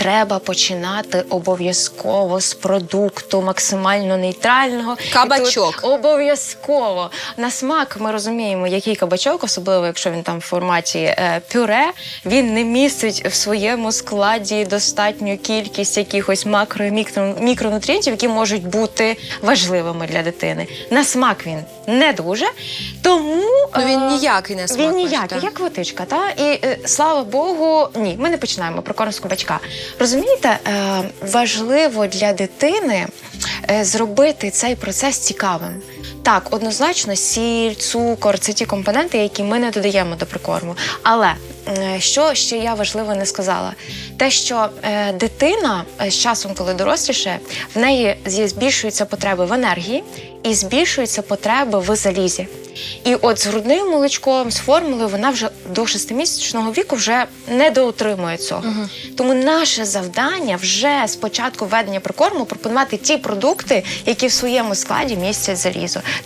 треба починати обов'язково з продукту максимально нейтрального. Кабачок. тут Обов'язково на смак ми розуміємо, який кабачок, особливо якщо він там в форматі е, пюре, він не містить в своєму складі достатню кількість якихось макро і мікро, мікронутрієнтів, які можуть бути важливими для дитини. На смак він не дуже. Тому Ну він е, ніякий не смак. він ніякий, як водичка, та і е, слава Богу, ні, ми не починаємо про корм з кабачка. Розумієте, е, важливо для дитини е, зробити цей процес цікавим. Так, однозначно, сіль, цукор це ті компоненти, які ми не додаємо до прикорму. Але що ще я важливо не сказала, те, що е, дитина е, з часом, коли доросліше, в неї збільшуються потреби в енергії і збільшуються потреби в залізі. І от з грудним молочком, з формулою, вона вже до шестимісячного віку вже не доотримує цього. Тому наше завдання вже з початку введення прикорму пропонувати ті продукти, які в своєму складі містять залізо.